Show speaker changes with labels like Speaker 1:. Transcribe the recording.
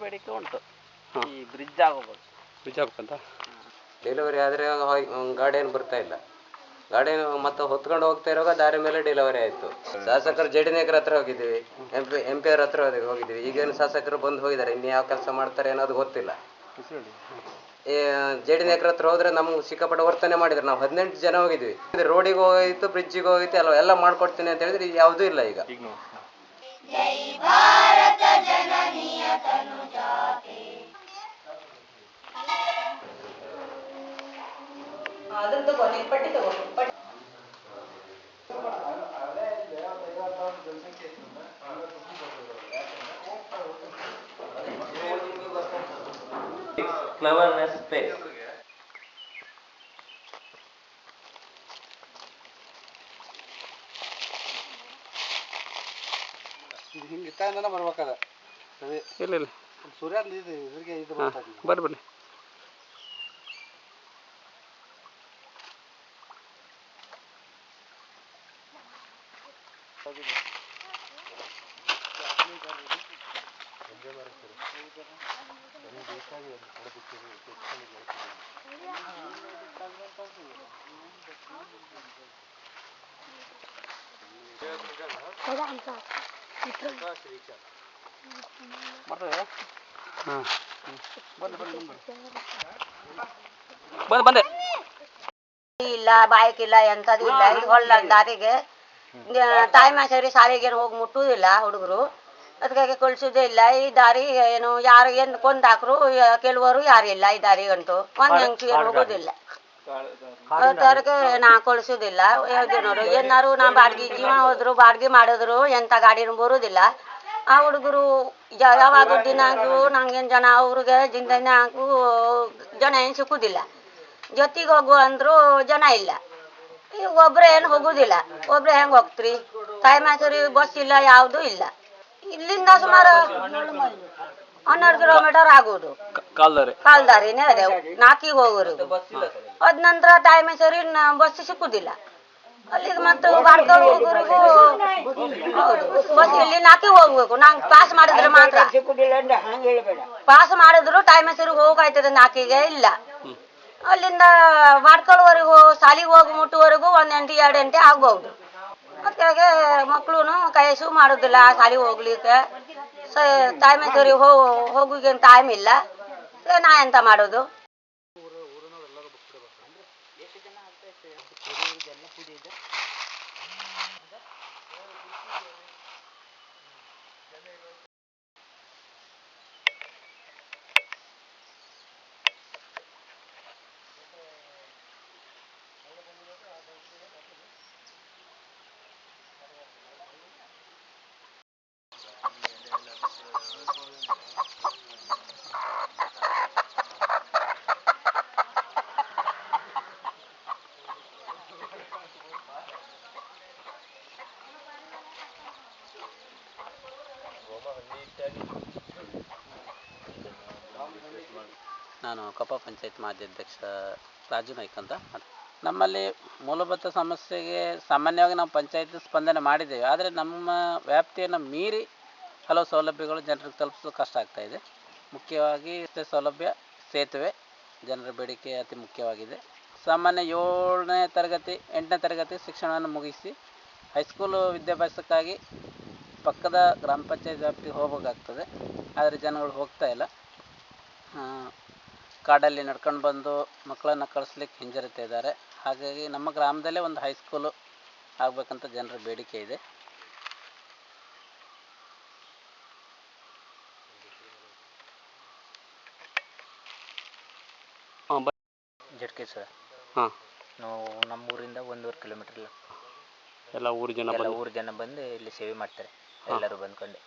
Speaker 1: ಬೇಡಿಕೆ ಉಂಟು. ಈ ಬ್ರಿಡ್ಜ್ ಆಗೋಬೋದು.
Speaker 2: ಬ್ರಿಡ್ಜ್ ಅಂತ
Speaker 3: ಡೆಲಿವರಿ ಆದರೆ ಗಾಡಿ ಏನು ಬರ್ತಾ ಇಲ್ಲ. ಗಾಡಿ ಮತ್ತೆ ಹೊತ್ಕೊಂಡು ಹೋಗ್ತಾ ಇರುವಾಗ ದಾರಿ ಮೇಲೆ ಡೆಲಿವರಿ ಆಯ್ತು. ಶಾಸಕರು ಜೆಡಿ ನಾಯಕರ ಹತ್ರ ಹೋಗಿದ್ದೀವಿ ಎಂ ಪಿ ಎಂ ಪಿ ಅವ್ರ ಹತ್ರ ಹೋಗಿ- ಹೋಗಿದ್ದೀವಿ. ಈಗೇನು ಶಾಸಕರು ಬಂದು ಹೋಗಿದ್ದಾರೆ, ಇನ್ನು ಯಾವ ಕೆಲಸ ಮಾಡ್ತಾರೆ ಅನ್ನೋದು ಗೊತ್ತಿಲ್ಲ. ಜೆಡಿ ನಾಯಕರ ಹತ್ರ ಹೋದ್ರೆ ನಮ್ಗೆ ಸಿಕ್ಕಾಪಟ್ಟೆ ವರ್ತನೆ ಮಾಡಿದ್ರು. ನಾವು ಹದಿನೆಂಟು ಜನ ಹೋಗಿದ್ವಿ ರೋಡಿಗೆ ಹೋಗಿತ್ತು ಬ್ರಿಡ್ಜಿಗೆ ಹೋಗಿತ್ತು ಅಲ್ವಾ ಎಲ್ಲ ಮಾಡ್ಕೊಡ್ತೀನಿ ಅಂತ ಹೇಳಿದ್ರೆ ಯಾವುದೂ ಇಲ್ಲ ಈಗ.
Speaker 1: ಕ್ಲವರ್ನೆಸ್ ಸ್ಪೇಸ್
Speaker 4: ಇದು ಹಿಂಗೆ ಇತ್ತಾಯಿಂದನೇ ಬರ್ಬೇಕದ. ಅದೇ
Speaker 2: ಇಲ್ಲ ಇಲ್ಲ.
Speaker 4: ಸೂರ್ಯ ಇದು ಇದ್ರಿಗೆ ಇದು
Speaker 2: ಬರ್ರಿ ಬರ್ರಿ.
Speaker 5: ಇಲ್ಲ ಬಾಯಕ್ ಇಲ್ಲ. ಎಂಥದ್ದು ಇಲ್ಲ ಹೊಳ್ಳ ದಾರಿಗೆ ತಾಯಿ ಮಾಸರಿ ಶಾಲೆಗೆ ಹೋಗಿ ಮುಟ್ಟುವುದಿಲ್ಲ ಹುಡುಗರು. ಅದಕ್ಕಾಗಿ ಕಳ್ಸೋದೇ ಇಲ್ಲ. ಈ ದಾರಿ ಏನು ಯಾರು ಏನ್ ಕೊಂದ್ ಹಾಕ್ರು ಕೆಲವರು ಯಾರು ಇಲ್ಲ ಈ ಅಂತೂ. ಒಂದ್ ಹೆಂಗ್ಸು ಏನು ಹೋಗೋದಿಲ್ಲ. ಅದಕ್ಕೆ ನಾ ಕಳ್ಸೋದಿಲ್ಲ. ಏನಾರು ನಾ ಬಾಡ್ಗಿ ಜೀವ ಹೋದ್ರು ಬಾಡ್ಗಿ ಮಾಡಿದ್ರು ಎಂತ ಗಾಡಿನೂ ಬರೋದಿಲ್ಲ. ಆ ಹುಡುಗರು ಯಾವಾಗ ದಿನಾಂಕು ನಂಗೇನ್ ಜನ ಅವ್ರಿಗೆ ದಿನಾಂಕು ಜನ ಏನ್ ಸಿಕ್ಕುದಿಲ್ಲ. ಜೊತೆಗೆ ಹೋಗು ಅಂದ್ರು ಜನ ಇಲ್ಲ. ಈಗ ಒಬ್ರೇ ಏನು ಹೋಗುದಿಲ್ಲ. ಒಬ್ರು ಹೆಂಗೆ ಹೋಗ್ತ್ರಿ? ತಾಯಿಮಾಸೂರಿ ಬಸ್ ಇಲ್ಲ ಯಾವುದೂ ಇಲ್ಲ. ಇಲ್ಲಿಂದ ಸುಮಾರು ಹನ್ನೆರಡು ಕಿಲೋಮೀಟರ್ ಆಗೋದು.
Speaker 2: ಕಾಲ್ದಾರಿನ
Speaker 5: ಕಾಲ್ದಾರಿನೇ ಅದೇ ನಾಕಿಗೆ ಹೋಗೋರು ಅದ ನಂತರ ತಾಯಿಮಾಸೂರಿ ಬಸ್ ಸಿಕ್ಕುದಿಲ್ಲ. ಅಲ್ಲಿಗೆ ಮತ್ತು ಹೋಗೋರಿಗೂ ಹೌದು ಬಸ್ ಇಲ್ಲಿ ನಾಕಿ ಹೋಗ್ಬೇಕು. ನಂಗೆ ಪಾಸ್ ಮಾಡಿದ್ರೆ ಮಾತ್ರ. ಪಾಸ್ ಮಾಡಿದ್ರು ಟೈಮ್ ಸರಿ ಹೋಗಾಯ್ತದೆ ನಾಕಿಗೆ ಇಲ್ಲ. ಅಲ್ಲಿಂದ ಮಾಡ್ಕೊಳ್ಳುವವರೆಗೂ ಸಾಲಿಗೆ ಹೋಗಿ ಮುಟ್ಟುವರೆಗೂ ಒಂದ್ ಗಂಟೆ ಎರಡು ಎಂಟೆ ಆಗ್ಬೋದು. ಅದಕ್ಕಾಗಿ ಮಕ್ಕಳು ಕೈಸು ಮಾಡೋದಿಲ್ಲ ಶಾಲಿಗೆ ಹೋಗ್ಲಿಕ್ಕೆ. ಸ ಟೈಮ್ ಹೆಸರಿಗೆ ಹೋ ಹೋಗಿಗೆ ಟೈಮ್ ಇಲ್ಲ. ನಾ ಎಂತ ಮಾಡೋದು?
Speaker 1: ನಾನು ಕಪ್ಪ ಪಂಚಾಯತ್ ಮಾಜಿ ಅಧ್ಯಕ್ಷ ರಾಜು ನಾಯ್ಕ ಅಂತ. ನಮ್ಮಲ್ಲಿ ಮೂಲಭೂತ ಸಮಸ್ಯೆಗೆ ಸಾಮಾನ್ಯವಾಗಿ ನಾವು ಪಂಚಾಯತ್ ಸ್ಪಂದನೆ ಮಾಡಿದ್ದೇವೆ. ಆದರೆ ನಮ್ಮ ವ್ಯಾಪ್ತಿಯನ್ನು ಮೀರಿ ಹಲವು ಸೌಲಭ್ಯಗಳು ಜನರಿಗೆ ತಲುಪಿಸಲು ಕಷ್ಟ ಆಗ್ತಾ ಇದೆ. ಮುಖ್ಯವಾಗಿ ಸೌಲಭ್ಯ, ಸೇತುವೆ, ಜನರ ಬೇಡಿಕೆ ಅತಿ ಮುಖ್ಯವಾಗಿದೆ. ಸಾಮಾನ್ಯ ಏಳನೇ ತರಗತಿ, ಎಂಟನೇ ತರಗತಿ ಶಿಕ್ಷಣವನ್ನು ಮುಗಿಸಿ ಹೈಸ್ಕೂಲು ವಿದ್ಯಾಭ್ಯಾಸಕ್ಕಾಗಿ ಪಕ್ಕದ ಗ್ರಾಮ ಪಂಚಾಯತ್ ವ್ಯಾಪ್ತಿಗೆ ಹೋಗಬೇಕಾಗ್ತದೆ. ಆದರೆ ಜನಗಳು ಹೋಗ್ತಾ ಇಲ್ಲ. ಆ, ಕಾಡಲ್ಲಿ ನಡ್ಕೊಂಡು ಬಂದು ಮಕ್ಕಳನ್ನು ಕಳಿಸ್ಲಿಕ್ಕೆ ಹಿಂಜರಿತಾ ಇದ್ದಾರೆ. ಹಾಗಾಗಿ ನಮ್ಮ ಗ್ರಾಮದಲ್ಲೇ ಒಂದು ಹೈಸ್ಕೂಲು ಆಗಬೇಕಂತ ಜನರ ಬೇಡಿಕೆ ಇದೆ. ಜಟ್ಕೆ ಸರ್.
Speaker 2: ಹಾಂ.
Speaker 1: ನಾವು ನಮ್ಮೂರಿಂದ ಒಂದೂವರೆ ಕಿಲೋಮೀಟರ್
Speaker 2: ಎಲ್ಲ ಊರು ಜನ
Speaker 1: ಎಲ್ಲ ಊರು ಜನ ಬಂದು ಇಲ್ಲಿ ಸೇವೆ ಮಾಡ್ತಾರೆ. ಎಲ್ಲರೂ ಬಂದ್ಕೊಂಡು